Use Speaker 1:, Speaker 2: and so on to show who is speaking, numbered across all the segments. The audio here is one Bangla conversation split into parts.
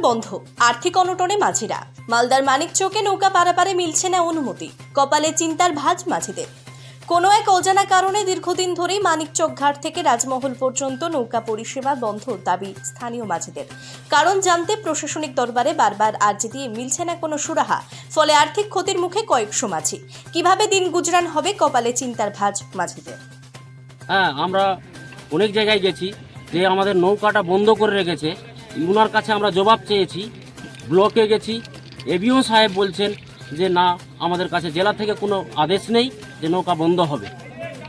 Speaker 1: বন্ধ। আর্থিক অনটনে মাঝিরা। মালদার মানিক চোখে নৌকা পারাপারে মিলছে না অনুমতি। কপালে চিন্তার ভাঁজ মাঝিদের। কোনো এক অজানা কারণে দীর্ঘদিন ধরেই মানিকচক ঘাট থেকে রাজমহল পর্যন্ত নৌকা পরিষেবা বন্ধ দাবি স্থানীয় মাঝিদের। কারণ জানতে প্রশাসনিক দরবারে বারবার আর্জি দিয়ে মিলছে না কোনো সুরাহা। ফলে আর্থিক ক্ষতির মুখে কয়েকশো মাঝি। কীভাবে দিন গুজরান হবে কপালে চিন্তার ভাঁজ মাঝিদের?
Speaker 2: হ্যাঁ আমরা অনেক জায়গায় গেছি যে আমাদের নৌকাটা বন্ধ করে রেখেছে। উনার কাছে আমরা জবাব চেয়েছি, ব্লকে গেছি। এবিও সাহেব বলছেন যে, না, আমাদের কাছে জেলা থেকে কোনো আদেশ নেই যে নৌকা বন্ধ হবে।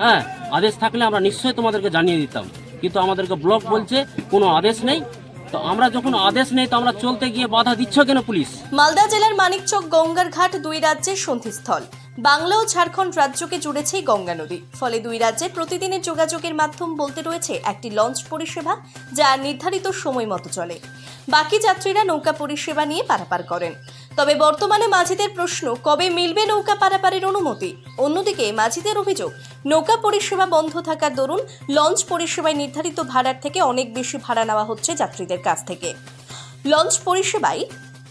Speaker 2: হ্যাঁ আদেশ থাকলে আমরা নিশ্চয়ই তোমাদেরকে জানিয়ে দিতাম। কিন্তু আমাদেরকে ব্লক বলছে কোনো আদেশ নেই। তো আমরা যখন আদেশ নেই, তো আমরা চলতে গিয়ে বাধা দিচ্ছ কেন পুলিশ?
Speaker 1: মালদা জেলার মানিকচক গঙ্গার ঘাট দুই রাজ্যের সন্ধিস্থল। বাংলা ও ঝাড়খণ্ড রাজ্যকে জুড়েছে গঙ্গা নদী। ফলে দুই রাজ্যের প্রতিদিনের যোগাযোগের মাধ্যম বলতে রয়েছে একটি লঞ্চ পরিষেবা যা নির্ধারিত সময় মতো চলে। বাকি যাত্রীরা নৌকা পরিষেবা নিয়ে পারাপার করেন। তবে বর্তমানে মাঝিদের প্রশ্ন, কবে মিলবে নৌকা পারাপারের অনুমতি? অন্যদিকে মাঝিদের অভিযোগ, নৌকা পরিষেবা বন্ধ থাকার দরুন লঞ্চ পরিষেবায় নির্ধারিত ভাড়ার থেকে অনেক বেশি ভাড়া নেওয়া হচ্ছে যাত্রীদের কাছ থেকে। লঞ্চ পরিষেবায়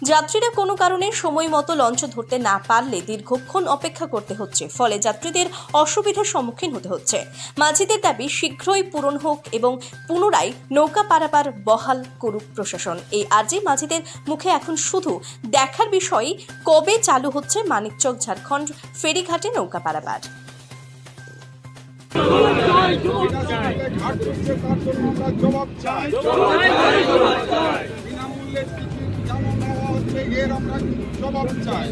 Speaker 1: যাত্রীরা কোনো কারণে সময় মতো লঞ্চ ধরতে না পারলে দীর্ঘক্ষণ অপেক্ষা করতে হচ্ছে, ফলে যাত্রীদের অসুবিধার সম্মুখীন হতে হচ্ছে। মাঝিদের দাবি, শীঘ্রই পূরণ হোক এবং পুনরায় নৌকা পারাপার বহাল করুক প্রশাসন। এই আর্জি মাঝিদের মুখে এখন শুধু দেখার বিষয়, কবে চালু হচ্ছে মানিকচক ঝাড়খণ্ড ফেরিঘাটে নৌকা পারাপার।
Speaker 3: জবাব চাই এর আমরা জবাব চাই।